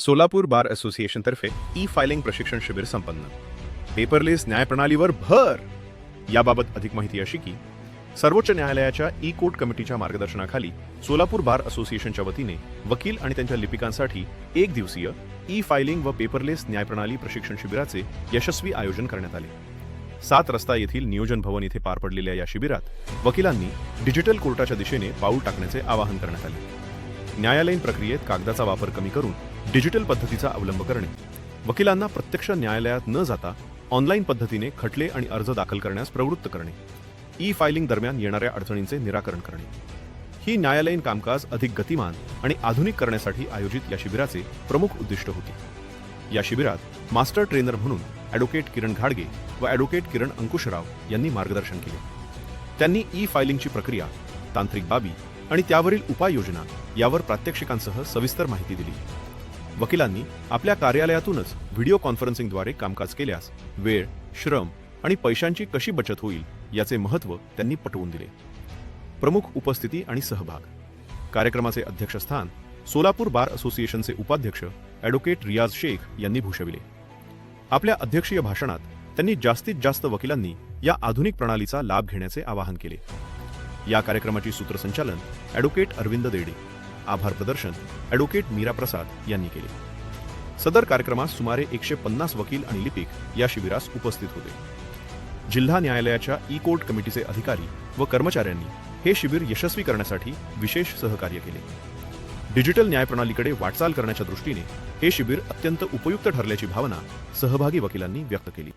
Solapur bar असोसिएशनतर्फे E filing प्रशिक्षण शिबिर संपन्न. पेपरलेस न्यायप्रणालीवर भर! याबाबत अधिक माहिती अशी की सर्वोच्च न्यायालयाच्या ई कोर्ट कमिटीच्या मार्गदर्शनाखाली सोलापूर बार असोसिएशनच्या वतीने वकील आणि त्यांच्या लिपिकांसाठी एक दिवसीय ई फायलिंग व पेपरलेस न्यायप्रणाली प्रशिक्षण शिबिराचे यशस्वी आयोजन करण्यात आले. सात रस्ता येथील नियोजन भवन येथे पार पडलेल्या या शिबिरात वकिलांनी डिजिटल कोर्टाच्या दिशेने पाऊल टाकण्याचे आवाहन करण्यात आले. न्यायालयीन प्रक्रियेत कागदाचा वापर कमी करून डिजिटल पद्धतीचा अवलंब करणे. वकिलांना प्रत्यक्ष न्यायालयात न जाता ऑनलाईन पद्धतीने खटले आणि अर्ज दाखल करण्यास प्रवृत्त करणे. ई फायलिंग दरम्यान येणाऱ्या अडचणींचे निराकरण करणे. ही न्यायालयीन कामकाज अधिक गतिमान आणि आधुनिक करण्यासाठी आयोजित या शिबिराचे प्रमुख उद्दिष्ट होते. या शिबिरात मास्टर ट्रेनर म्हणून ॲडव्होकेट किरण घाडगे व ॲडव्होकेट किरण अंकुशराव यांनी मार्गदर्शन केले. त्यांनी ई फायलिंगची प्रक्रिया तांत्रिक बाबी आणि त्यावरील उपाययोजना यावर प्रात्यक्षिकांसह सविस्तर माहिती दिली. वकिलांनी आपल्या कार्यालयातूनच व्हिडिओ कॉन्फरन्सिंगद्वारे कामकाज केल्यास वेळ श्रम आणि पैशांची कशी बचत होईल याचे महत्त्व त्यांनी पटवून दिले. प्रमुख उपस्थिती आणि सहभाग. कार्यक्रमाचे अध्यक्षस्थान सोलापूर बार असोसिएशनचे उपाध्यक्ष ॲडव्होकेट रियाज शेख यांनी भूषविले. आपल्या अध्यक्षीय भाषणात त्यांनी जास्तीत जास्त वकिलांनी या आधुनिक प्रणालीचा लाभ घेण्याचे आवाहन केले. या कार्यक्रमाची सूत्रसंचालन ॲडव्होकेट अरविंद देडे आभार प्रदर्शन ॲडव्होकेट मीरा प्रसाद यांनी केले. सदर कार्यक्रमात सुमारे एकशे पन्नास वकील आणि लिपिक या शिबिरास उपस्थित होते. जिल्हा न्यायालयाच्या ई कोर्ट कमिटीचे अधिकारी व कर्मचाऱ्यांनी हे शिबिर यशस्वी करण्यासाठी विशेष सहकार्य केले. डिजिटल न्यायप्रणालीकडे वाटचाल करण्याच्या दृष्टीने हे शिबिर अत्यंत उपयुक्त ठरल्याची भावना सहभागी वकिलांनी व्यक्त केली.